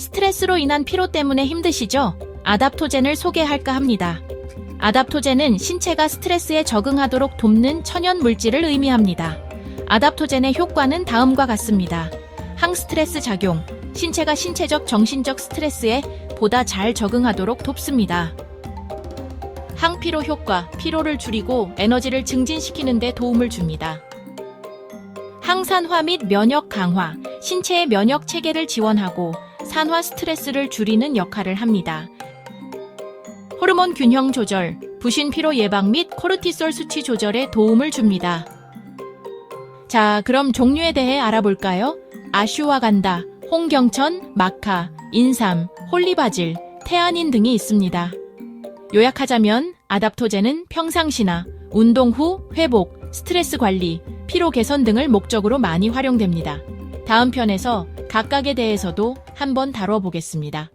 스트레스로 인한 피로 때문에 힘드시죠? 아답토젠을 소개할까 합니다. 아답토젠은 신체가 스트레스에 적응하도록 돕는 천연 물질을 의미합니다. 아답토젠의 효과는 다음과 같습니다. 항스트레스 작용, 신체가 신체적 정신적 스트레스에 보다 잘 적응하도록 돕습니다. 항피로 효과, 피로를 줄이고 에너지를 증진시키는 데 도움을 줍니다. 항산화 및 면역 강화, 신체의 면역 체계를 지원하고 산화 스트레스를 줄이는 역할을 합니다. 호르몬 균형 조절, 부신 피로 예방 및 코르티솔 수치 조절에 도움을 줍니다. 자, 그럼 종류에 대해 알아볼까요? 아슈와간다, 홍경천, 마카, 인삼, 홀리바질, 태아닌 등이 있습니다. 요약하자면 아답토젠은 평상시나 운동 후 회복, 스트레스 관리, 피로 개선 등을 목적으로 많이 활용됩니다. 다음 편에서 각각에 대해서도 한번 다뤄보겠습니다.